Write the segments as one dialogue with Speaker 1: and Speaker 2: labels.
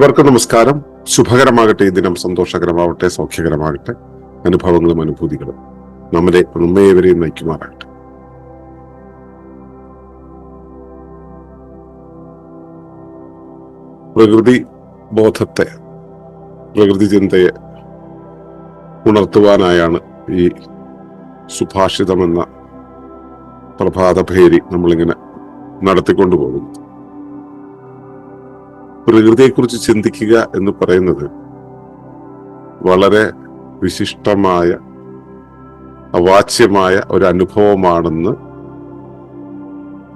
Speaker 1: ഏവർക്കും നമസ്കാരം. ശുഭകരമാകട്ടെ ഈ ദിനം സന്തോഷകരമാവട്ടെ സൗഖ്യകരമാകട്ടെ അനുഭവങ്ങളും അനുഭൂതികളും നമ്മളെ നമ്മേവരെയും നയിക്കുമാറാകട്ടെ. പ്രകൃതി ബോധത്തെ പ്രകൃതി ചിന്തയെ ഉണർത്തുവാനായാണ് ഈ സുഭാഷിതമെന്ന പ്രഭാതഭേരി നമ്മളിങ്ങനെ നടത്തിക്കൊണ്ടുപോകുന്നത്. പ്രകൃതിയെക്കുറിച്ച് ചിന്തിക്കുക എന്ന് പറയുന്നത് വളരെ വിശിഷ്ടമായ അവാച്യമായ ഒരു അനുഭവമാണെന്ന്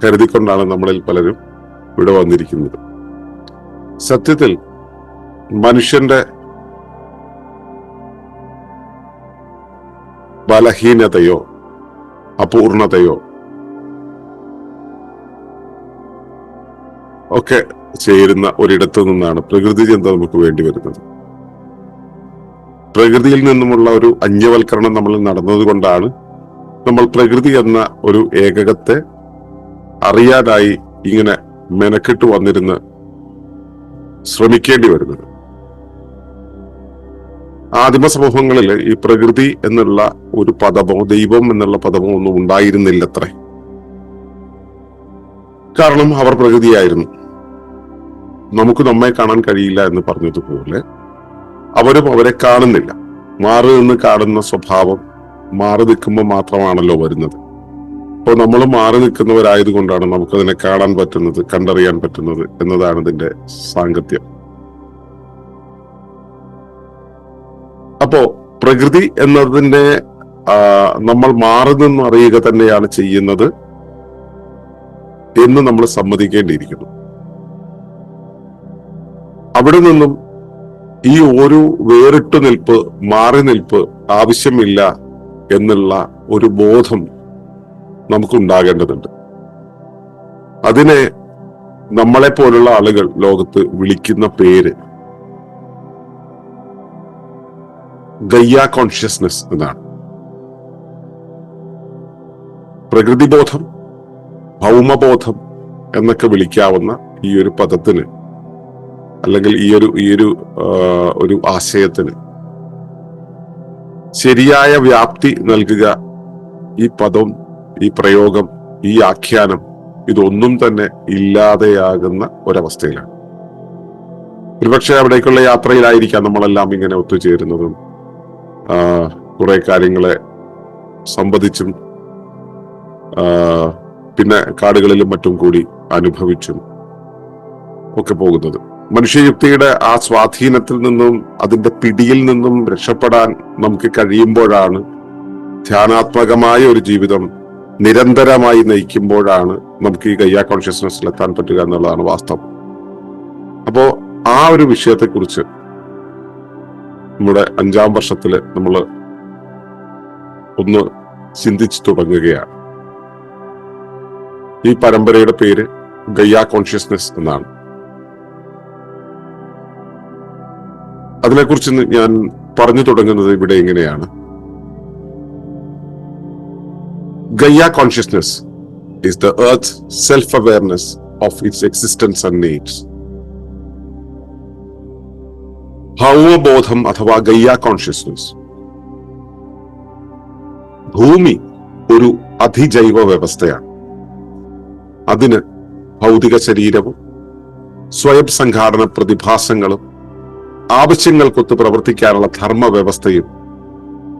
Speaker 1: കരുതിക്കൊണ്ടാണ് നമ്മളിൽ പലരും ഇവിടെ വന്നിരിക്കുന്നത്. സത്യത്തിൽ മനുഷ്യന്റെ ബലഹീനതയോ അപൂർണതയോ ഒക്കെ ചേരുന്ന ഒരിടത്തു നിന്നാണ് പ്രകൃതി ചിന്ത നമുക്ക് വേണ്ടി വരുന്നത്. പ്രകൃതിയിൽ നിന്നുമുള്ള ഒരു അന്യവൽക്കരണം നമ്മൾ നടന്നതുകൊണ്ടാണ് നമ്മൾ പ്രകൃതി എന്ന ഒരു ഏകകത്തെ അറിയാനായി ഇങ്ങനെ മെനക്കെട്ട് വന്നിരുന്ന് ശ്രമിക്കേണ്ടി വരുന്നത്. ആദിമ സമൂഹങ്ങളിൽ ഈ പ്രകൃതി എന്നുള്ള ഒരു പദമോ ദൈവം എന്നുള്ള പദമോ ഒന്നും ഉണ്ടായിരുന്നില്ലത്രേ. കാരണം അവർ പ്രകൃതിയായിരുന്നു. നമുക്ക് നമ്മെ കാണാൻ കഴിയില്ല എന്ന് പറഞ്ഞതുപോലെ അവരും അവരെ കാണുന്നില്ല. മാറി നിന്ന് കാണുന്ന സ്വഭാവം മാറി നിൽക്കുമ്പോൾ മാത്രമാണല്ലോ വരുന്നത്. അപ്പോൾ നമ്മൾ മാറി നിൽക്കുന്നവരായതുകൊണ്ടാണ് നമുക്കതിനെ കാണാൻ പറ്റുന്നത് കണ്ടറിയാൻ പറ്റുന്നത് എന്നതാണ് ഇതിന്റെ സാങ്കത്യം. അപ്പോ പ്രകൃതി എന്നതിന്റെ നമ്മൾ മാറി നിന്ന് അറിയുക തന്നെയാണ് ചെയ്യുന്നത് എന്ന് നമ്മൾ സമ്മതിക്കേണ്ടിയിരിക്കുന്നു. അവിടെ നിന്നും ഈ ഒരു വേറിട്ടു നിൽപ്പ് മാറി നിൽപ്പ് ആവശ്യമില്ല എന്നുള്ള ഒരു ബോധം നമുക്കുണ്ടാകേണ്ടതുണ്ട്. അതിനെ നമ്മളെ പോലുള്ള ആളുകൾ ലോകത്ത് വിളിക്കുന്ന പേര് ഗയ്യ കോൺഷ്യസ്നെസ് എന്നാണ്. പ്രകൃതിബോധം ഭൗമബോധം എന്നൊക്കെ വിളിക്കാവുന്ന ഈ ഒരു പദത്തിന് അല്ലെങ്കിൽ ഈ ഒരു ഈ ഒരു ഒരു ആശയത്തിന് ശരിയായ വ്യാപ്തി നൽകുക. ഈ പദം ഈ പ്രയോഗം ഈ ആഖ്യാനം ഇതൊന്നും തന്നെ ഇല്ലാതെയാകുന്ന ഒരവസ്ഥയിലാണ്. ഒരുപക്ഷെ അവിടേക്കുള്ള യാത്രയിലായിരിക്കാം നമ്മളെല്ലാം ഇങ്ങനെ ഒത്തുചേരുന്നതും കുറെ കാര്യങ്ങളെ സംബന്ധിച്ചും പിന്നെ കാടുകളിലും മറ്റും കൂടി അനുഭവിച്ചും ഒക്കെ പോകുന്നത്. മനുഷ്യയുക്തിയുടെ ആ സ്വാധീനത്തിൽ നിന്നും അതിന്റെ പിടിയിൽ നിന്നും രക്ഷപ്പെടാൻ നമുക്ക് കഴിയുമ്പോഴാണ് ധ്യാനാത്മകമായ ഒരു ജീവിതം നിരന്തരമായി നയിക്കുമ്പോഴാണ് നമുക്ക് ഈ ഗയ്യ കോൺഷ്യസ്നെസ്സിൽ എത്താൻ പറ്റുക എന്നുള്ളതാണ് വാസ്തവം. അപ്പോ ആ ഒരു വിഷയത്തെക്കുറിച്ച് നമ്മുടെ അഞ്ചാം വർഷത്തിൽ നമ്മൾ ഒന്ന് ചിന്തിച്ചു തുടങ്ങുകയാണ്. ഈ പരമ്പരയുടെ പേര് ഗയ്യ കോൺഷ്യസ്നെസ് എന്നാണ്. അതിനെക്കുറിച്ച് ഞാൻ പറഞ്ഞു തുടങ്ങുന്നത് ഇവിടെ ഇങ്ങനെയാണ് Gaia consciousness is the earth's self-awareness of its existence and needs. ഭൗമബോധം അഥവാ ഗയ്യ കോൺഷ്യസ്നസ് ഭൂമി ഒരു അതിജൈവ വ്യവസ്ഥയാണ്. അതിന് ഭൗതിക ശരീരവും സ്വയം സംഘാടന പ്രതിഭാസങ്ങളും ആവശ്യങ്ങൾക്കൊത്ത് പ്രവർത്തിക്കാനുള്ള ധർമ്മവ്യവസ്ഥയും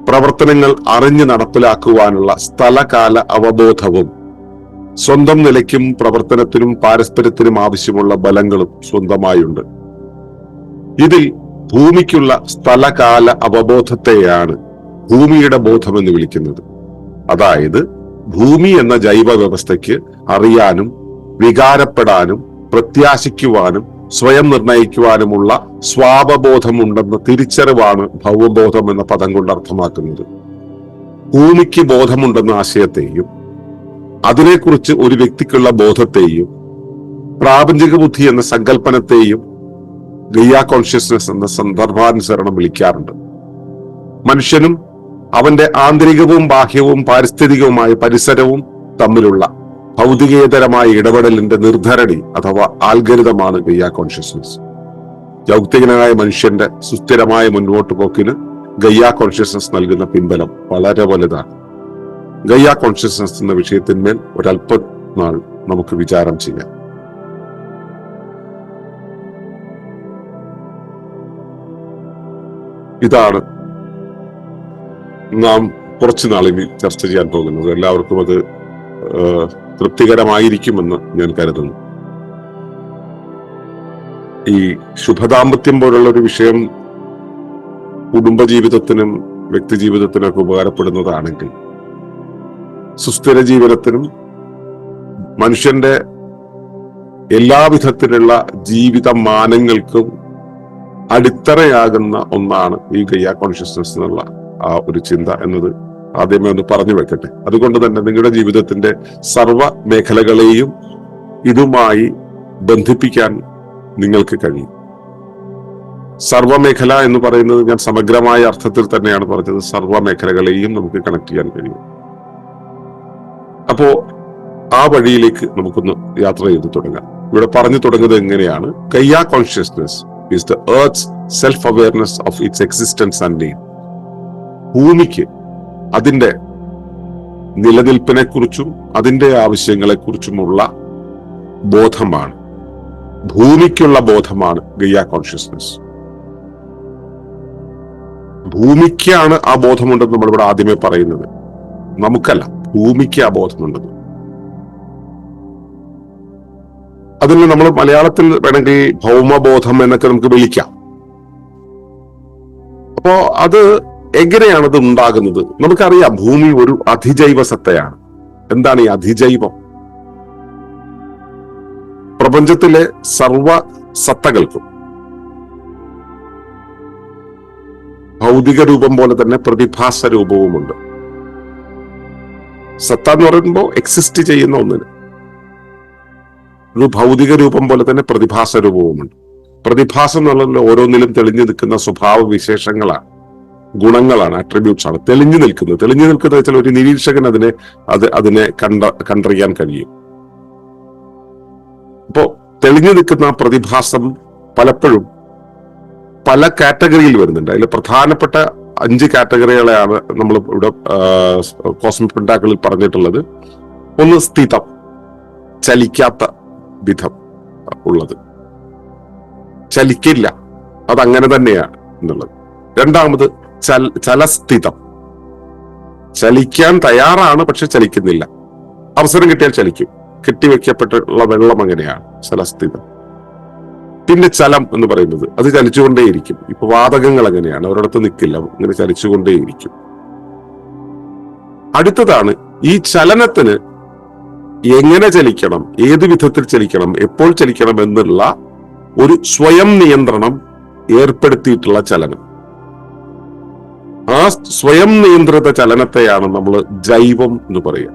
Speaker 1: പ്രവർത്തനങ്ങൾ അറിഞ്ഞു നടപ്പിലാക്കുവാനുള്ള സ്ഥലകാല അവബോധവും സ്വന്തം നിലയ്ക്കും പ്രവർത്തനത്തിനും പാരസ്പര്യത്തിനും ആവശ്യമുള്ള ബലങ്ങളും സ്വന്തമായുണ്ട്. ഇതിൽ ഭൂമിക്കുള്ള സ്ഥലകാല അവബോധത്തെയാണ് ഭൂമിയുടെ ബോധം എന്ന് വിളിക്കുന്നത്. അതായത് ഭൂമി എന്ന ജൈവ വ്യവസ്ഥയ്ക്ക് അറിയാനും വികാരപ്പെടാനും പ്രത്യാശിക്കുവാനും സ്വയം നിർണയിക്കുവാനുമുള്ള സ്വാപബോധമുണ്ടെന്ന തിരിച്ചറിവാണ് ഭൗമബോധം എന്ന പദം കൊണ്ട് അർത്ഥമാക്കുന്നത്. ഭൂമിക്ക് ബോധമുണ്ടെന്ന ആശയത്തെയും അതിനെക്കുറിച്ച് ഒരു വ്യക്തിക്കുള്ള ബോധത്തെയും പ്രാപഞ്ചിക ബുദ്ധി എന്ന സങ്കല്പനത്തെയും ഗയ്യ കോൺഷ്യസ്നസ് എന്ന സന്ദർഭാനുസരണം വിളിക്കാറുണ്ട്. മനുഷ്യനും അവന്റെ ആന്തരികവും ബാഹ്യവും പാരിസ്ഥിതികവുമായ പരിസരവും തമ്മിലുള്ള ഭൗതികേതരമായ ഇടപെടലിന്റെ നിർധരണി അഥവാ ആൽഗരിതമാണ് ഗയ്യ കോൺഷ്യസ്നസ്. യൗക്തികനായ മനുഷ്യന്റെ സുസ്ഥിരമായ മുന്നോട്ട് പോക്കിന് ഗയ്യ കോൺഷ്യസ്നസ് നൽകുന്ന പിൻബലം വളരെ വലുതാണ്. ഗയ്യ കോൺഷ്യസ്നസ് എന്ന വിഷയത്തിന്മേൽ ഒരല്പ നാൾ നമുക്ക് വിചാരം ചെയ്യാം. ഇതാണ് നാം കുറച്ചു നാളിനി ചർച്ച ചെയ്യാൻ പോകുന്നത്. എല്ലാവർക്കും അത് തൃപ്തികരമായിരിക്കുമെന്ന് ഞാൻ കരുതുന്നു. ഈ ശുഭദാമ്പത്യം പോലുള്ള ഒരു വിഷയം കുടുംബജീവിതത്തിനും വ്യക്തി ജീവിതത്തിനൊക്കെ ഉപകാരപ്പെടുന്നതാണെങ്കിൽ സുസ്ഥിര ജീവനത്തിനും മനുഷ്യന്റെ എല്ലാവിധത്തിലുള്ള ജീവിത മാനങ്ങൾക്കും അടിത്തറയാകുന്ന ഒന്നാണ് ഈ ഗയ്യ കോൺഷ്യസ്നസ് എന്നുള്ള ആ ഒരു ചിന്ത എന്നത്. ആദ്യമേ ഒന്ന് പറഞ്ഞു വെക്കട്ടെ. അതുകൊണ്ട് തന്നെ നിങ്ങളുടെ ജീവിതത്തിന്റെ സർവ മേഖലകളെയും ഇതുമായി ബന്ധിപ്പിക്കാൻ നിങ്ങൾക്ക് കഴിയും. സർവമേഖല എന്ന് പറയുന്നത് ഞാൻ സമഗ്രമായ അർത്ഥത്തിൽ തന്നെയാണ് പറഞ്ഞത്. സർവ മേഖലകളെയും നമുക്ക് കണക്ട് ചെയ്യാൻ കഴിയും. അപ്പോ ആ വഴിയിലേക്ക് നമുക്കൊന്ന് യാത്ര ചെയ്ത് തുടങ്ങാം. ഇവിടെ പറഞ്ഞു തുടങ്ങുന്നത് എങ്ങനെയാണ്? Gaia consciousness is the earth self awareness of its existence and ഭൂമിക്ക് അതിന്റെ നിലനിൽപ്പിനെ കുറിച്ചും അതിന്റെ ആവശ്യങ്ങളെ കുറിച്ചുമുള്ള ബോധമാണ്. ഭൂമിക്കുള്ള ബോധമാണ് ഗയ്യ കോൺഷ്യസ്നസ്. ഭൂമിക്കാണ് ആ ബോധമുണ്ടെന്ന് നമ്മൾ ഇവിടെ ആദ്യമേ പറയുന്നത്. നമുക്കല്ല ഭൂമിക്ക് ആ ബോധമുണ്ടെന്ന്. അതിന് നമ്മൾ മലയാളത്തിൽ വേണമെങ്കിൽ ഭൗമബോധം എന്നൊക്കെ നമുക്ക് വിളിക്കാം. അപ്പോ അത് എങ്ങനെയാണ് അത് ഉണ്ടാകുന്നത്? നമുക്കറിയാം ഭൂമി ഒരു അതിജൈവ സത്തയാണ്. എന്താണ് ഈ അതിജൈവം? പ്രപഞ്ചത്തിലെ സർവ സത്തകൾക്കും ഭൗതിക രൂപം പോലെ തന്നെ പ്രതിഭാസ രൂപവുമുണ്ട്. സത്ത എന്ന് പറയുമ്പോൾ എക്സിസ്റ്റ് ചെയ്യുന്ന ഒന്നിന്. ഒരു ഭൗതിക രൂപം പോലെ തന്നെ പ്രതിഭാസ രൂപവുമുണ്ട്. പ്രതിഭാസം എന്നുള്ളതിൽ ഓരോന്നിലും തെളിഞ്ഞു നിൽക്കുന്ന സ്വഭാവ വിശേഷങ്ങളാണ് ഗുണങ്ങളാണ് അട്രിബ്യൂട്ട്സ് ആണ്. തെളിഞ്ഞു നിൽക്കുന്നത്. തെളിഞ്ഞു നിൽക്കുന്നത് വെച്ചാൽ ഒരു നിരീക്ഷകൻ അതിനെ അത് അതിനെ കണ്ട കണ്ടറിയാൻ കഴിയും. അപ്പോ തെളിഞ്ഞു നിൽക്കുന്ന പ്രതിഭാസം പലപ്പോഴും പല കാറ്റഗറിയിൽ വരുന്നുണ്ട്. അതിൽ പ്രധാനപ്പെട്ട അഞ്ച് കാറ്റഗറികളെയാണ് നമ്മൾ ഇവിടെ കോസ്മിക് പറഞ്ഞിട്ടുള്ളത്. ഒന്ന് സ്ഥിതം ചലിക്കാത്ത വിധം ഉള്ളത്. ചലിക്കില്ല. അതങ്ങനെ തന്നെയാണ് എന്നുള്ളത്. രണ്ടാമത് ചൽ ചലസ്ഥിതം. ചലിക്കാൻ തയ്യാറാണ് പക്ഷെ ചലിക്കുന്നില്ല. അവസരം കിട്ടിയാൽ ചലിക്കും. കെട്ടിവെക്കപ്പെട്ടുള്ള വെള്ളം അങ്ങനെയാണ് ചലസ്ഥിതം. പിന്നെ ചലം എന്ന് പറയുന്നത് അത് ചലിച്ചുകൊണ്ടേയിരിക്കും. ഇപ്പൊ വാതകങ്ങൾ അങ്ങനെയാണ് ഒരിടത്ത് നിൽക്കില്ല ഇങ്ങനെ ചലിച്ചുകൊണ്ടേയിരിക്കും. അടുത്തതാണ് ഈ ചലനത്തിന് എങ്ങനെ ചലിക്കണം ഏത് വിധത്തിൽ ചലിക്കണം എപ്പോൾ ചലിക്കണം എന്നുള്ള ഒരു സ്വയം നിയന്ത്രണം ഏർപ്പെടുത്തിയിട്ടുള്ള ചലനം. ആ സ്വയം നിയന്ത്രിത ചലനത്തെയാണ് നമ്മൾ ജൈവം എന്ന് പറയുക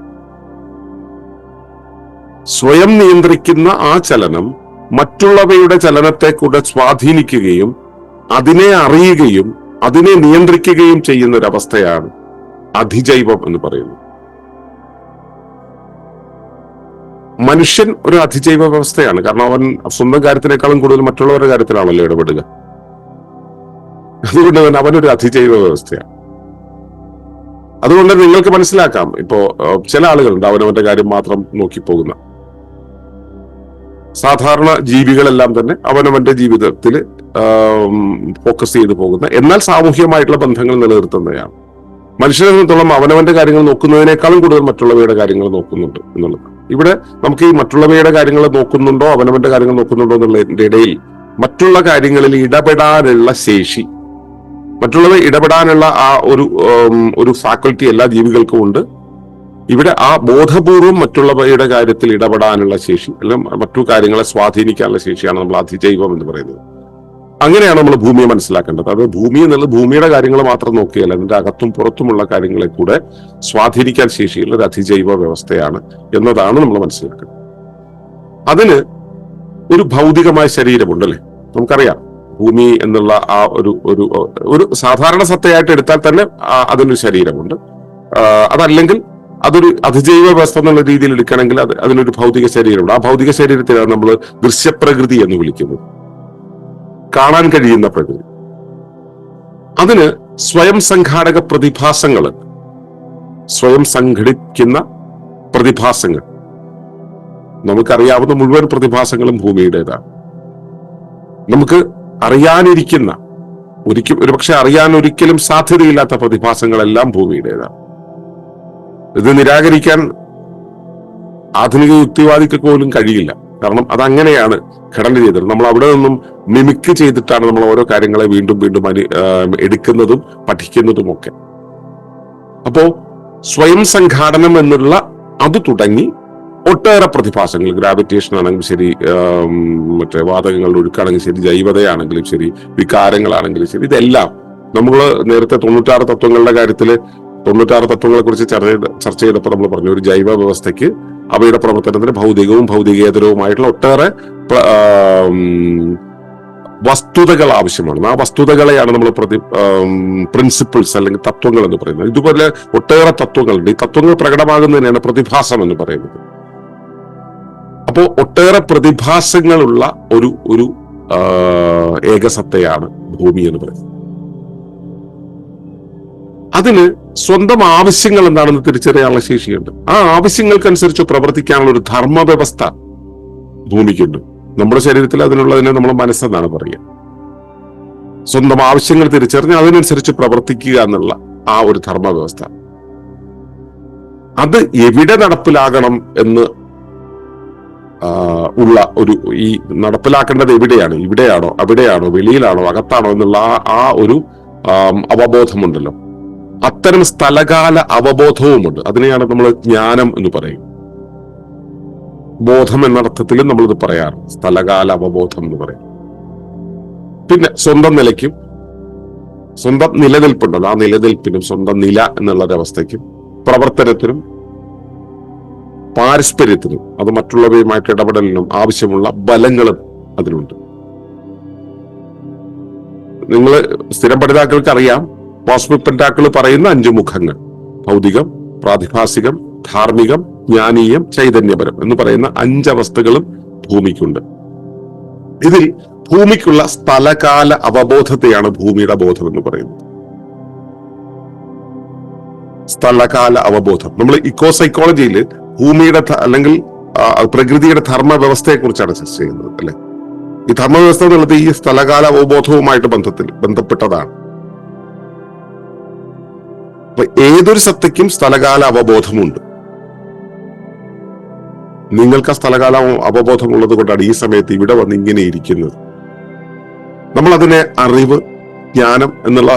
Speaker 1: സ്വയം നിയന്ത്രിക്കുന്ന ആ ചലനം മറ്റുള്ളവയുടെ ചലനത്തെ കൂടെ സ്വാധീനിക്കുകയും അതിനെ അറിയുകയും അതിനെ നിയന്ത്രിക്കുകയും ചെയ്യുന്ന ഒരവസ്ഥയാണ് അധിജൈവം എന്ന് പറയുന്നത്. മനുഷ്യൻ ഒരു അതിജൈവ വ്യവസ്ഥയാണ്. കാരണം അവൻ സ്വന്തം കാര്യത്തിനേക്കാളും കൂടുതൽ മറ്റുള്ളവരുടെ കാര്യത്തിലാണല്ലോ ഇടപെടുക. അതുകൊണ്ട് തന്നെ അവനൊരു അതിജൈവ വ്യവസ്ഥയാണ്. അതുകൊണ്ട് നിങ്ങൾക്ക് മനസ്സിലാക്കാം. ഇപ്പോ ചില ആളുകളുണ്ട് അവനവന്റെ കാര്യം മാത്രം നോക്കി പോകുന്ന സാധാരണ ജീവികളെല്ലാം തന്നെ അവനവന്റെ ജീവിതത്തിൽ ഫോക്കസ് ചെയ്തു പോകുന്ന. എന്നാൽ സാമൂഹികമായിട്ടുള്ള ബന്ധങ്ങൾ നിലനിർത്തുന്നതാണ് മനുഷ്യരെ സംബന്ധിച്ചോളം അവനവന്റെ കാര്യങ്ങൾ നോക്കുന്നതിനേക്കാളും കൂടുതൽ മറ്റുള്ളവയുടെ കാര്യങ്ങൾ നോക്കുന്നുണ്ട് എന്നുള്ളത്. ഇവിടെ നമുക്ക് ഈ മറ്റുള്ളവയുടെ കാര്യങ്ങൾ നോക്കുന്നുണ്ടോ അവനവന്റെ കാര്യങ്ങൾ നോക്കുന്നുണ്ടോ എന്നുള്ളതിന്റെ ഇടയിൽ മറ്റുള്ള കാര്യങ്ങളിൽ ഇടപെടാനുള്ള ശേഷി മറ്റുള്ളവ ഇടപെടാനുള്ള ആ ഒരു ഒരു ഫാക്കൽറ്റി എല്ലാ ജീവികൾക്കും ഉണ്ട്. ഇവിടെ ആ ബോധപൂർവം മറ്റുള്ളവയുടെ കാര്യത്തിൽ ഇടപെടാനുള്ള ശേഷി അല്ലെങ്കിൽ മറ്റു കാര്യങ്ങളെ സ്വാധീനിക്കാനുള്ള ശേഷിയാണ് നമ്മൾ അതിജൈവം എന്ന് പറയുന്നത്. അങ്ങനെയാണ് നമ്മൾ ഭൂമിയെ മനസ്സിലാക്കേണ്ടത്. അത് ഭൂമി എന്നുള്ളത് ഭൂമിയുടെ കാര്യങ്ങൾ മാത്രം നോക്കിയല്ല അതിന്റെ അകത്തും പുറത്തുമുള്ള കാര്യങ്ങളെ കൂടെ സ്വാധീനിക്കാൻ ശേഷിയുള്ള ഒരു അതിജൈവ വ്യവസ്ഥയാണ് എന്നതാണ് നമ്മൾ മനസ്സിലാക്കുന്നത് അതിന് ഒരു ഭൗതികമായ ശരീരമുണ്ടല്ലേ? നമുക്കറിയാം. ഭൂമി എന്നുള്ള ആ ഒരു ഒരു ഒരു സാധാരണ സത്തയായിട്ട് എടുത്താൽ തന്നെ അതിനൊരു ശരീരമുണ്ട്. അതല്ലെങ്കിൽ അതൊരു അതിജൈവ വ്യവസ്ഥ എന്നുള്ള രീതിയിൽ എടുക്കണമെങ്കിൽ അത് അതിനൊരു ഭൗതിക ശരീരമുണ്ട്. ആ ഭൗതിക ശരീരത്തിലാണ് നമ്മൾ ദൃശ്യപ്രകൃതി എന്ന് വിളിക്കുന്നത് കാണാൻ കഴിയുന്ന പ്രകൃതി. അതിന് സ്വയം സംഘാടക പ്രതിഭാസങ്ങൾ സ്വയം സംഘടിക്കുന്ന പ്രതിഭാസങ്ങൾ. നമുക്കറിയാവുന്ന മുഴുവൻ പ്രതിഭാസങ്ങളും ഭൂമിയുടേതാണ്. നമുക്ക് അറിയാനിരിക്കുന്ന ഒരിക്കും ഒരുപക്ഷെ അറിയാൻ ഒരിക്കലും സാധ്യതയില്ലാത്ത പ്രതിഭാസങ്ങളെല്ലാം ഭൂമിയുടേതാണ്. ഇത് നിരാകരിക്കാൻ ആധുനിക യുക്തിവാദിക്ക് പോലും കഴിയില്ല. കാരണം അതങ്ങനെയാണ് ഘടന ചെയ്തത്. നമ്മൾ അവിടെ നിന്നും മിമിക്ക് ചെയ്തിട്ടാണ് നമ്മൾ ഓരോ കാര്യങ്ങളെ വീണ്ടും വീണ്ടും അനു എടുക്കുന്നതും പഠിക്കുന്നതുമൊക്കെ. അപ്പോ സ്വയം സംഘാടനം എന്നുള്ള അത് തുടങ്ങി ഒട്ടേറെ പ്രതിഭാസങ്ങൾ. ഗ്രാവിറ്റേഷൻ ആണെങ്കിലും ശരി മറ്റേ വാതകങ്ങളുടെ ഒഴുക്കാണെങ്കിലും ശരി ജൈവതയാണെങ്കിലും ശരി വികാരങ്ങളാണെങ്കിലും ശരി ഇതെല്ലാം നമ്മൾ നേരത്തെ തൊണ്ണൂറ്റാറ് തത്വങ്ങളുടെ കാര്യത്തിൽ തൊണ്ണൂറ്റാറ് തത്വങ്ങളെ കുറിച്ച് ചർച്ച ചർച്ച ചെയ്തപ്പോൾ നമ്മൾ പറഞ്ഞു ഒരു ജൈവ വ്യവസ്ഥയ്ക്ക് അവയുടെ പ്രവർത്തനത്തിന് ഭൗതികവും ഭൗതികേതരവുമായിട്ടുള്ള ഒട്ടേറെ വസ്തുതകൾ ആവശ്യമാണ്. ആ വസ്തുതകളെയാണ് നമ്മൾ പ്രതി പ്രിൻസിപ്പിൾസ് അല്ലെങ്കിൽ തത്വങ്ങൾ എന്ന് പറയുന്നത്. ഇതുപോലെ ഒട്ടേറെ തത്വങ്ങളുണ്ട്. ഈ തത്വങ്ങൾ പ്രകടമാകുന്നതിനാണ് പ്രതിഭാസം എന്ന് പറയുന്നത്. അപ്പോ ഒട്ടേറെ പ്രതിഭാസങ്ങളുള്ള ഒരു ഒരു ഏകസത്തയാണ് ഭൂമി എന്ന് പറയുന്നത്. അതിന് സ്വന്തം ആവശ്യങ്ങൾ എന്താണെന്ന് തിരിച്ചറിയാനുള്ള ശേഷിയുണ്ട്. ആ ആവശ്യങ്ങൾക്കനുസരിച്ച് പ്രവർത്തിക്കാനുള്ള ഒരു ധർമ്മ വ്യവസ്ഥ ഭൂമിക്കുണ്ട്. നമ്മുടെ ശരീരത്തിൽ അതിനുള്ളതിനെ നമ്മൾ മനസ്സെന്നാണ് പറയുക. സ്വന്തം ആവശ്യങ്ങൾ തിരിച്ചറിഞ്ഞ് അതിനനുസരിച്ച് പ്രവർത്തിക്കുക എന്നുള്ള ആ ഒരു ധർമ്മ വ്യവസ്ഥ അത് എവിടെ നടപ്പിലാകണം എന്ന് ഉള്ള ഒരു ഈ നടപ്പിലാക്കേണ്ടത് എവിടെയാണ്? ഇവിടെയാണോ? അവിടെയാണോ? വെളിയിലാണോ? അകത്താണോ? എന്നുള്ള ആ ഒരു അവബോധമുണ്ടല്ലോ. അത്തരം സ്ഥലകാല അവബോധവുമുണ്ട്. അതിനെയാണ് നമ്മൾ ജ്ഞാനം എന്ന് പറയും. ബോധം എന്നർത്ഥത്തിൽ നമ്മളിത് പറയാറ്. സ്ഥലകാല അവബോധം എന്ന് പറയും. പിന്നെ സ്വന്തം നിലയ്ക്കും സ്വന്തം നിലനിൽപ്പുണ്ടല്ലോ ആ നിലനിൽപ്പിനും സ്വന്തം നില എന്നുള്ള ഒരവസ്ഥയ്ക്കും പ്രവർത്തനത്തിനും പാരസ്പര്യത്തിനും അത് മറ്റുള്ളവയുമായിട്ട് ഇടപെടലിനും ആവശ്യമുള്ള ബലങ്ങളും അതിനുണ്ട് നിങ്ങൾ സ്ഥിരം പഠിതാക്കൾക്ക് അറിയാം കോസ്മിക് പെന്റാക്കിൾ പറയുന്ന അഞ്ചു മുഖങ്ങൾ. ഭൗതികം പ്രാതിഭാസികം ധാർമ്മികം ജ്ഞാനീയം ചൈതന്യപരം എന്ന് പറയുന്ന അഞ്ചവസ്ഥകളും ഭൂമിക്കുണ്ട്. ഇതിൽ ഭൂമിക്കുള്ള സ്ഥലകാല അവബോധത്തെയാണ് ഭൂമിയുടെ ബോധം എന്ന് പറയുന്നത്. സ്ഥലകാല അവബോധം. നമ്മൾ ഇക്കോ സൈക്കോളജിയിൽ ഭൂമിയുടെ അല്ലെങ്കിൽ പ്രകൃതിയുടെ ധർമ്മ വ്യവസ്ഥയെ കുറിച്ചാണ് ചർച്ച ചെയ്യുന്നത് അല്ലെ? ഈ ധർമ്മ വ്യവസ്ഥ എന്നുള്ളത് ഈ സ്ഥലകാല അവബോധവുമായിട്ട് ബന്ധത്തിൽ ബന്ധപ്പെട്ടതാണ്. അപ്പൊ ഏതൊരു സത്തയ്ക്കും സ്ഥലകാല അവബോധമുണ്ട്. നിങ്ങൾക്ക് ആ സ്ഥലകാല അവബോധം ഉള്ളത് കൊണ്ടാണ് ഈ സമയത്ത് ഇവിടെ വന്ന് ഇങ്ങനെ ഇരിക്കുന്നത്. നമ്മൾ അതിനെ അറിവ് ജ്ഞാനം എന്നുള്ള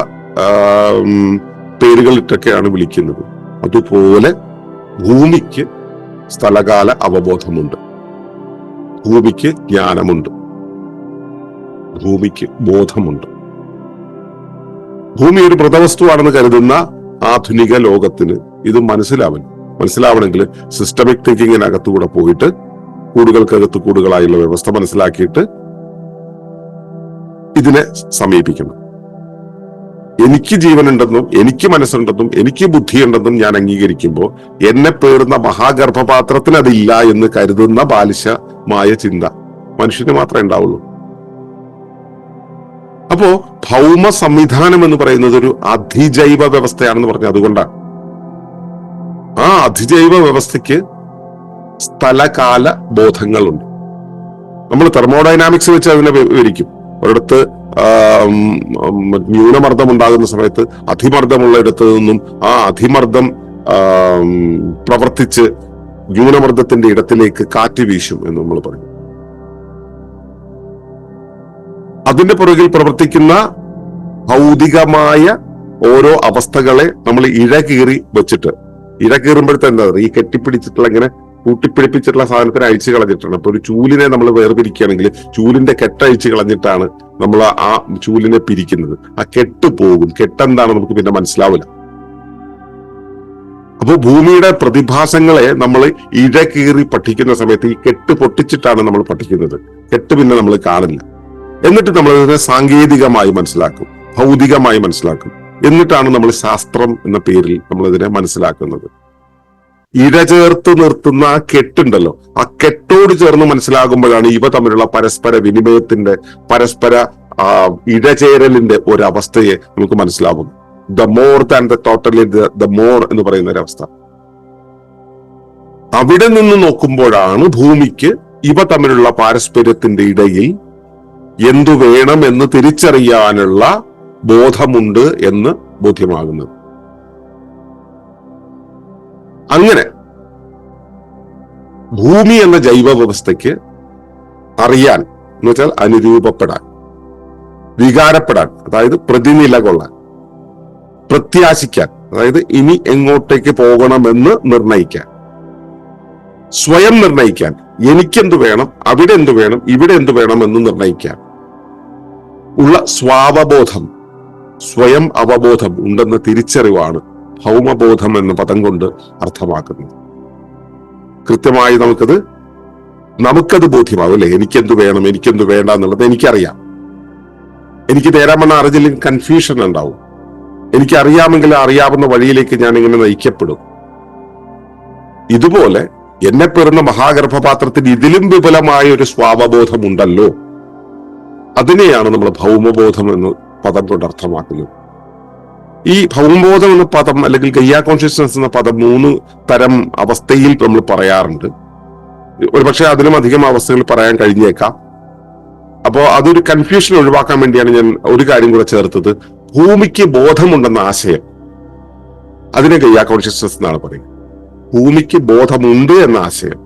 Speaker 1: പേരുകളിട്ടൊക്കെയാണ് വിളിക്കുന്നത്. അതുപോലെ ഭൂമിക്ക് സ്ഥലകാല അവബോധമുണ്ട്. ഭൂമിക്ക് ജ്ഞാനമുണ്ട്. ഭൂമിക്ക് ബോധമുണ്ട്. ഭൂമി ഒരു മൃതവസ്തുവാണെന്ന് കരുതുന്ന ആധുനിക ലോകത്തിന് ഇത് മനസ്സിലാവണം. മനസ്സിലാവണമെങ്കിൽ സിസ്റ്റമിക് തിങ്കിങ്ങിനകത്തുകൂടെ പോയിട്ട് കൂടുകൾക്കകത്ത് കൂടുകളായുള്ള വ്യവസ്ഥ മനസ്സിലാക്കിയിട്ട് ഇതിനെ സമീപിക്കണം. എനിക്ക് ജീവനുണ്ടെന്നും എനിക്ക് മനസ്സുണ്ടെന്നും എനിക്ക് ബുദ്ധിയുണ്ടെന്നും ഞാൻ അംഗീകരിക്കുമ്പോൾ എന്നെ പേറുന്ന മഹാഗർഭപാത്രത്തിന് അതില്ല എന്ന് കരുതുന്ന ബാലിശമായ ചിന്ത മനുഷ്യന് മാത്രമേ ഉണ്ടാവുള്ളൂ. അപ്പോ ഭൗമ സംവിധാനം എന്ന് പറയുന്നത് ഒരു അധിജൈവ വ്യവസ്ഥയാണെന്ന് പറഞ്ഞു അതുകൊണ്ടാണ് ആ അധിജൈവ വ്യവസ്ഥയ്ക്ക് സ്ഥലകാല ബോധങ്ങളുണ്ട്. നമ്മൾ തെർമോഡൈനാമിക്സ് വെച്ച് അതിനെ വിവരിക്കും. ഒരിടത്ത് ന്യൂനമർദ്ദം ഉണ്ടാകുന്ന സമയത്ത് അതിമർദ്ദമുള്ള ഇടത്ത് നിന്നും ആ അതിമർദ്ദം പ്രവർത്തിച്ച് ന്യൂനമർദ്ദത്തിന്റെ ഇടത്തിലേക്ക് കാറ്റ് വീശും എന്ന് നമ്മൾ പറയും അതിന്റെ പുറകിൽ പ്രവർത്തിക്കുന്ന ഭൗതികമായ ഓരോ അവസ്ഥകളെ നമ്മൾ ഇഴകീറി വെച്ചിട്ട് ഇഴകീറുമ്പോഴത്തെ എന്താ ഈ കെട്ടിപ്പിടിച്ചിട്ടുള്ള ഇങ്ങനെ കൂട്ടിപ്പിടിപ്പിച്ചിട്ടുള്ള സാധനത്തിന് അഴിച്ചു കളഞ്ഞിട്ടാണ്. അപ്പൊ ഒരു ചൂലിനെ നമ്മൾ വേർപിരിക്കുകയാണെങ്കിൽ ചൂലിന്റെ കെട്ടഴിച്ചു കളഞ്ഞിട്ടാണ് നമ്മൾ ആ ചൂലിനെ പിരിക്കുന്നത്. ആ കെട്ട് പോകും. കെട്ടെന്താണ് നമുക്ക് പിന്നെ മനസ്സിലാവില്ല. അപ്പോൾ ഭൂമിയുടെ പ്രതിഭാസങ്ങളെ നമ്മൾ ഇഴകീറി പഠിക്കുന്ന സമയത്ത് ഈ കെട്ട് പൊട്ടിച്ചിട്ടാണ് നമ്മൾ പഠിക്കുന്നത്. കെട്ട് പിന്നെ നമ്മൾ കാണില്ല. എന്നിട്ട് നമ്മൾ അതിനെ സാങ്കേതികമായി മനസ്സിലാക്കും. ഭൗതികമായി മനസ്സിലാക്കും. എന്നിട്ടാണ് നമ്മൾ ശാസ്ത്രം എന്ന പേരിൽ നമ്മൾ ഇതിനെ മനസ്സിലാക്കുന്നത്. ഇഴ ചേർത്ത് നിർത്തുന്ന ആ കെട്ടുണ്ടല്ലോ. ആ കെട്ടോട് ചേർന്ന് മനസ്സിലാകുമ്പോഴാണ് ഇവ തമ്മിലുള്ള പരസ്പര വിനിമയത്തിന്റെ പരസ്പര ഒരു ഒരവസ്ഥയെ നമുക്ക് മനസ്സിലാവും the more than the totally the more എന്ന് പറയുന്ന ഒരവസ്ഥ. അവിടെ നിന്ന് നോക്കുമ്പോഴാണ് ഭൂമിക്ക് ഇവ തമ്മിലുള്ള പാരസ്പര്യത്തിന്റെ ഇടയിൽ എന്തു വേണം എന്ന് തിരിച്ചറിയാനുള്ള ബോധമുണ്ട് എന്ന് ബോധ്യമാകുന്നത്. അങ്ങനെ ഭൂമി എന്ന ജൈവ വ്യവസ്ഥയ്ക്ക് അറിയാൻ എന്ന് വെച്ചാൽ അനുരൂപപ്പെടാൻ വികാരപ്പെടാൻ അതായത് പ്രതിനില കൊള്ളാൻ പ്രത്യാശിക്കാൻ അതായത് ഇനി എങ്ങോട്ടേക്ക് പോകണമെന്ന് നിർണയിക്കാൻ സ്വയം നിർണയിക്കാൻ എനിക്കെന്ത് വേണം അവിടെ എന്ത് വേണം ഇവിടെ എന്ത് വേണം എന്ന് നിർണയിക്കാൻ ഉള്ള സ്വാവബോധം സ്വയം അവബോധം ഉണ്ടെന്ന തിരിച്ചറിവാണ് ഭൗമബോധം എന്ന പദം കൊണ്ട് അർത്ഥമാക്കുന്നത് കൃത്യമായി നമുക്കത് നമുക്കത് ബോധ്യമാകും അല്ലെ? എനിക്കെന്ത് വേണം എനിക്കെന്ത് വേണ്ട എന്നുള്ളത് എനിക്കറിയാം. എനിക്ക് നേരാമണ്ണം അറിഞ്ഞില്ലെങ്കിൽ കൺഫ്യൂഷൻ ഉണ്ടാവും. എനിക്ക് അറിയാമെങ്കിൽ അറിയാവുന്ന വഴിയിലേക്ക് ഞാൻ ഇങ്ങനെ നയിക്കപ്പെടും. ഇതുപോലെ എന്നെ പെറുന്ന മഹാഗർഭപാത്രത്തിന് ഇതിലും വിപുലമായ ഒരു സ്വാവബോധമുണ്ടല്ലോ. അതിനെയാണ് നമ്മൾ ഭൗമബോധം എന്ന് പദം കൊണ്ട് അർത്ഥമാക്കുന്നത്. ഈ ഭൗമബോധം എന്ന പദം അല്ലെങ്കിൽ ഗയ്യ കോൺഷ്യസ്നസ് എന്ന പദം മൂന്ന് തരം അവസ്ഥയിൽ നമ്മൾ പറയാറുണ്ട്. ഒരുപക്ഷെ അതിലും അധികം അവസ്ഥകൾ പറയാൻ കഴിഞ്ഞേക്കാം. അപ്പോ അതൊരു കൺഫ്യൂഷൻ ഒഴിവാക്കാൻ വേണ്ടിയാണ് ഞാൻ ഒരു കാര്യം കൂടെ ചേർത്തത്. ഭൂമിക്ക് ബോധമുണ്ടെന്ന ആശയം. അതിനെ ഗയ്യ കോൺഷ്യസ്നസ് എന്നാണ് പറയുന്നത്. ഭൂമിക്ക് ബോധമുണ്ട് എന്ന ആശയം.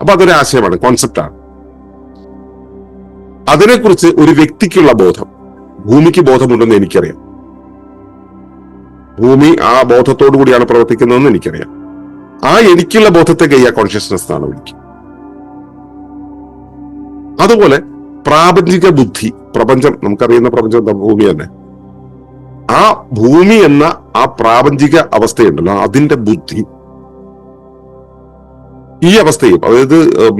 Speaker 1: അപ്പൊ അതൊരു ആശയമാണ് കോൺസെപ്റ്റാണ് അതിനെക്കുറിച്ച് ഒരു വ്യക്തിക്കുള്ള ബോധം. ഭൂമിക്ക് ബോധമുണ്ടെന്ന് എനിക്കറിയാം. ഭൂമി ആ ബോധത്തോടു കൂടിയാണ് പ്രവർത്തിക്കുന്നതെന്ന് എനിക്കറിയാം. ആ എനിക്കുള്ള ബോധത്തെ ഗയ്യ കോൺഷ്യസ്നസ് എന്നാണ് വിളിക്കുക. അതുപോലെ പ്രാപഞ്ചിക ബുദ്ധി പ്രപഞ്ചം നമുക്കറിയുന്ന പ്രപഞ്ചം ഭൂമി തന്നെ. ആ ഭൂമി എന്ന ആ പ്രാപഞ്ചിക അവസ്ഥയുണ്ടല്ലോ അതിന്റെ ബുദ്ധി. ഈ അവസ്ഥയും അതായത്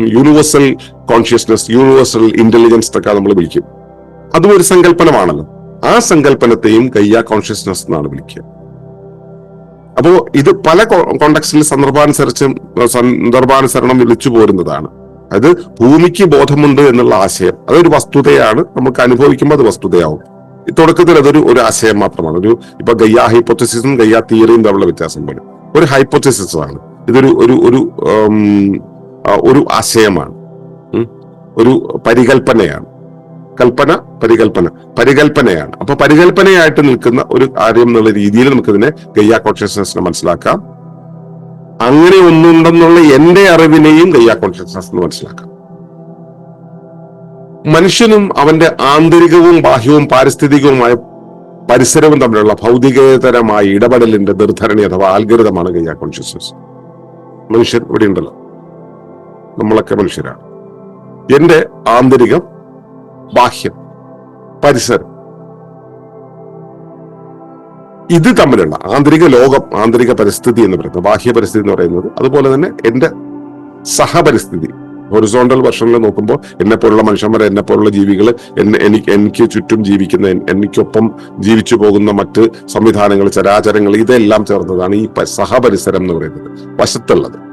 Speaker 1: യൂണിവേഴ്സൽ കോൺഷ്യസ്നസ് യൂണിവേഴ്സൽ ഇന്റലിജൻസ് എന്നൊക്കെ നമ്മൾ വിളിക്കും. അതും ഒരു സങ്കല്പനമാണല്ലോ. ആ സങ്കല്പനത്തെയും കയ്യ കോൺഷ്യസ്നസ് എന്നാണ് വിളിക്കുക. അപ്പോ ഇത് പല കോണ്ടക്സ്റ്റിൽ സന്ദർഭാനുസരിച്ചും സന്ദർഭാനുസരണം വിളിച്ചു പോരുന്നതാണ്. അത് ഭൂമിക്ക് ബോധമുണ്ട് എന്നുള്ള ആശയം. അതൊരു വസ്തുതയാണ്. നമുക്ക് അനുഭവിക്കുമ്പോൾ അത് വസ്തുതയാവും. തുടക്കത്തിൽ അതൊരു ഒരു ആശയം മാത്രമാണ്. ഒരു ഇപ്പൊ ഗയ്യ ഹൈപ്പോത്തസിസും ഗയ്യ തിയറിയും തമ്മിലുള്ള വ്യത്യാസം പോലെ. ഒരു ഹൈപ്പോത്തസിസ് ആണ്. ഇതൊരു ഒരു ഒരു ഒരു ആശയമാണ്. ഒരു പരികൽപ്പനയാണ്. കൽപ്പന പരികൽപ്പന. പരികൽപ്പനയാണ്. അപ്പൊ പരികൽപ്പനയായിട്ട് നിൽക്കുന്ന ഒരു കാര്യം എന്നുള്ള രീതിയിൽ നമുക്കിതിനെ ഗയ്യ കോൺഷ്യസ്നസിനെ മനസ്സിലാക്കാം. അങ്ങനെ ഒന്നുണ്ടെന്നുള്ള എന്റെ അറിവിനെയും ഗയ്യ കോൺഷ്യസ്നസ് എന്ന് മനസ്സിലാക്കാം. മനുഷ്യനും അവന്റെ ആന്തരികവും ബാഹ്യവും പാരിസ്ഥിതികവുമായ പരിസരവും തമ്മിലുള്ള ഭൗതികതരമായ ഇടപെടലിന്റെ നിർദ്ധരണി അഥവാ ആൽഗരിതമാണ് ഗയ്യ കോൺഷ്യസ്നസ്. മനുഷ്യൻ ഇവിടെ ഉണ്ടല്ലോ നമ്മളൊക്കെ മനുഷ്യരാണ്. എന്റെ ആന്തരികം ബാഹ്യം പരിസരം. ഇത് തമ്മിലുള്ള ആന്തരിക ലോകം ആന്തരിക പരിസ്ഥിതി എന്ന് പറയുന്നത് ബാഹ്യ പരിസ്ഥിതി എന്ന് പറയുന്നത് അതുപോലെ തന്നെ എന്റെ സഹപരിസ്ഥിതി. ഹൊറിസോണ്ടൽ വർഷനിൽ നോക്കുമ്പോൾ എന്നെ പോലുള്ള മനുഷ്യന്മാർ എന്നെ പോലുള്ള ജീവികൾ എന്നെ എനിക്ക് എനിക്ക് ചുറ്റും ജീവിക്കുന്ന എനിക്കൊപ്പം ജീവിച്ചു പോകുന്ന മറ്റ് സംവിധാനങ്ങൾ ചരാചരങ്ങൾ ഇതെല്ലാം ചേർന്നതാണ് ഈ സഹപരിസരം എന്ന് പറയുന്നത്. വശത്തുള്ളത്.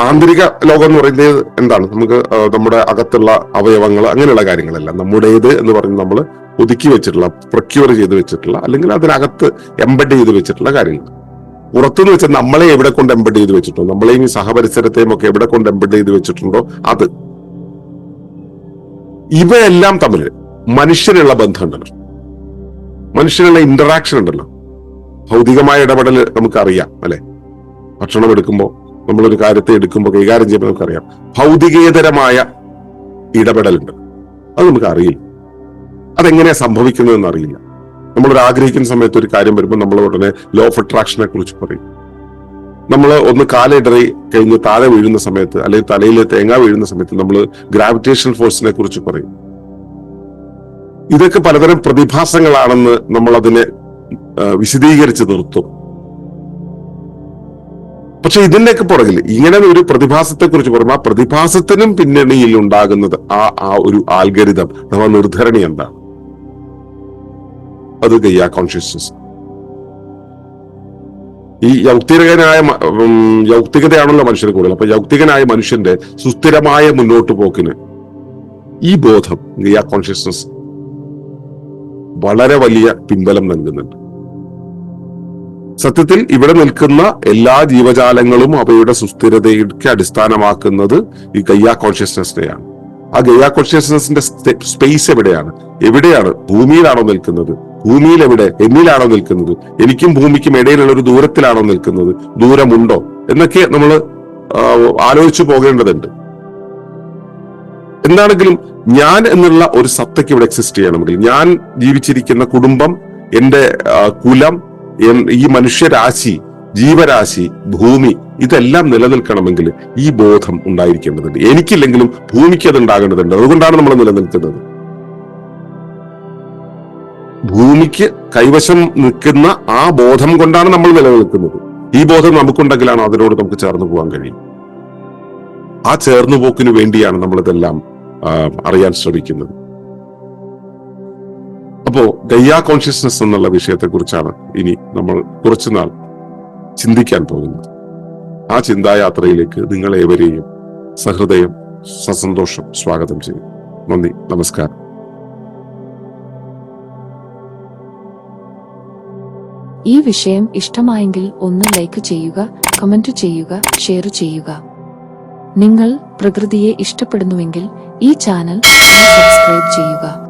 Speaker 1: ആന്തരിക ലോകം എന്ന് പറയുന്നത് എന്താണ്? നമുക്ക് നമ്മുടെ അകത്തുള്ള അവയവങ്ങൾ അങ്ങനെയുള്ള കാര്യങ്ങളല്ല നമ്മുടേത് എന്ന് പറഞ്ഞ് നമ്മൾ ഒതുക്കി വെച്ചിട്ടുള്ള പ്രൊക്യൂർ ചെയ്ത് വെച്ചിട്ടുള്ള അല്ലെങ്കിൽ അതിനകത്ത് എംബഡ് ചെയ്ത് വെച്ചിട്ടുള്ള കാര്യങ്ങൾ. പുറത്തുനിന്ന് വെച്ചാൽ നമ്മളെ എവിടെ കൊണ്ട് എംബഡ് ചെയ്ത് വെച്ചിട്ടുണ്ടോ? നമ്മളെയും ഈ സഹപരിസരത്തെയും ഒക്കെ എവിടെ കൊണ്ട് എംബഡ് ചെയ്ത് വെച്ചിട്ടുണ്ടോ? അത്. ഇവയെല്ലാം തമ്മിൽ മനുഷ്യനുള്ള ബന്ധമുണ്ടല്ലോ. മനുഷ്യനുള്ള ഇന്ററാക്ഷൻ ഉണ്ടല്ലോ. ഭൗതികമായ ഇടപെടൽ നമുക്കറിയാം അല്ലെ? ഭക്ഷണം എടുക്കുമ്പോൾ നമ്മളൊരു കാര്യത്തെ എടുക്കുമ്പോൾ കൈകാര്യം ചെയ്യുമ്പോൾ നമുക്കറിയാം. ഭൗതികേതരമായ ഇടപെടലുണ്ട്. അത് നമുക്ക് അറിയില്ല അതെങ്ങനെയാ സംഭവിക്കുന്നതെന്ന് അറിയില്ല. നമ്മളൊരു ആഗ്രഹിക്കുന്ന സമയത്ത് ഒരു കാര്യം വരുമ്പോൾ നമ്മൾ ഉടനെ ലോ ഓഫ് അട്രാക്ഷനെ കുറിച്ച് പറയും. നമ്മൾ ഒന്ന് കാലിടറി കഴിഞ്ഞ് താഴെ വീഴുന്ന സമയത്ത് അല്ലെങ്കിൽ തലയിൽ തേങ്ങ വീഴുന്ന സമയത്ത് നമ്മൾ ഗ്രാവിറ്റേഷൻ ഫോഴ്സിനെ കുറിച്ച് പറയും. ഇതൊക്കെ പലതരം പ്രതിഭാസങ്ങളാണെന്ന് നമ്മൾ അതിനെ വിശദീകരിച്ച് നിർത്തും. പക്ഷെ ഇതിന്റെയൊക്കെ പുറകിൽ ഇങ്ങനെ ഒരു പ്രതിഭാസത്തെ കുറിച്ച് പറയുമ്പോൾ ആ പ്രതിഭാസത്തിനും പിന്നണിയിൽ ഉണ്ടാകുന്നത് ആ ആ ഒരു ആൽഗരിതം അഥവാ നിർദ്ധരണി എന്താണ് അത് ഗയ്യ കോൺഷ്യസ്നസ് ഈ യൗക്തികനായ യൗക്തികതയാണല്ലോ മനുഷ്യന് കൂടുതൽ. അപ്പൊ യൗക്തികനായ മനുഷ്യന്റെ സുസ്ഥിരമായ മുന്നോട്ട് പോക്കിന് ഈ ബോധം ഗയ്യാ കോൺഷ്യസ്നസ് വളരെ വലിയ പിൻബലം നൽകുന്നുണ്ട്. സത്യത്തിൽ ഇവിടെ നിൽക്കുന്ന എല്ലാ ജീവജാലങ്ങളും അവയുടെ സുസ്ഥിരതയ്ക്ക് അടിസ്ഥാനമാക്കുന്നത് ഈ ഗയ്യ കോൺഷ്യസ്നെസ്സിനെയാണ് ആ ഗയ്യ കോൺഷ്യസ്നെസിന്റെ സ്പേസ് എവിടെയാണ്? എവിടെയാണ് ഭൂമിയിലാണോ നിൽക്കുന്നത്? ഭൂമിയിൽ എവിടെ എന്നിലാണോ നിൽക്കുന്നത്? എനിക്കും ഭൂമിക്കും ഇടയിലുള്ള ഒരു ദൂരത്തിലാണോ നിൽക്കുന്നത്? ദൂരമുണ്ടോ? എന്നൊക്കെ നമ്മൾ ആലോചിച്ചു പോകേണ്ടതുണ്ട്. എന്താണെങ്കിലും ഞാൻ എന്നുള്ള ഒരു സത്തയ്ക്ക് ഇവിടെ എക്സിസ്റ്റ് ചെയ്യണമെങ്കിൽ ഞാൻ ജീവിച്ചിരിക്കുന്ന കുടുംബം എന്റെ കുലം ഈ മനുഷ്യരാശി ജീവരാശി ഭൂമി ഇതെല്ലാം നിലനിൽക്കണമെങ്കിൽ ഈ ബോധം ഉണ്ടായിരിക്കേണ്ടതുണ്ട്. എനിക്കില്ലെങ്കിലും ഭൂമിക്ക് അത് ഉണ്ടാകേണ്ടതുണ്ട് അതുകൊണ്ടാണ് നമ്മൾ നിലനിൽക്കുന്നത്. ഭൂമിക്ക് കൈവശം നിൽക്കുന്ന ആ ബോധം കൊണ്ടാണ് നമ്മൾ നിലനിൽക്കുന്നത്. ഈ ബോധം നമുക്കുണ്ടെങ്കിലാണ് അതിനോട് നമുക്ക് ചേർന്ന് പോകാൻ കഴിയും. ആ ചേർന്ന് പോക്കിന് വേണ്ടിയാണ് നമ്മളിതെല്ലാം അറിയാൻ ശ്രമിക്കുന്നത്. അപ്പോ ഗയ്യാ കോൺഷ്യസ്നസ് എന്നുള്ള വിഷയത്തെക്കുറിച്ചാണ് ഇനി നമ്മൾ കുറച്ചുനാൾ ചിന്തിക്കാൻ പോകുന്നത്. ആ ചിന്തായാത്രയിലേക്ക് നിങ്ങളേവരെയും സഹൃദയം സസന്തോഷം സ്വാഗതം ചെയ്യും. നന്ദി നമസ്കാരം.
Speaker 2: ഈ വിഷയം ഇഷ്ടമായെങ്കിൽ ഒന്ന് ലൈക്ക് ചെയ്യുക കമന്റ് ചെയ്യുക ഷെയർ ചെയ്യുക. നിങ്ങൾ പ്രകൃതിയെ ഇഷ്ടപ്പെടുന്നുവെങ്കിൽ ഈ ചാനൽ സബ്സ്ക്രൈബ് ചെയ്യുക.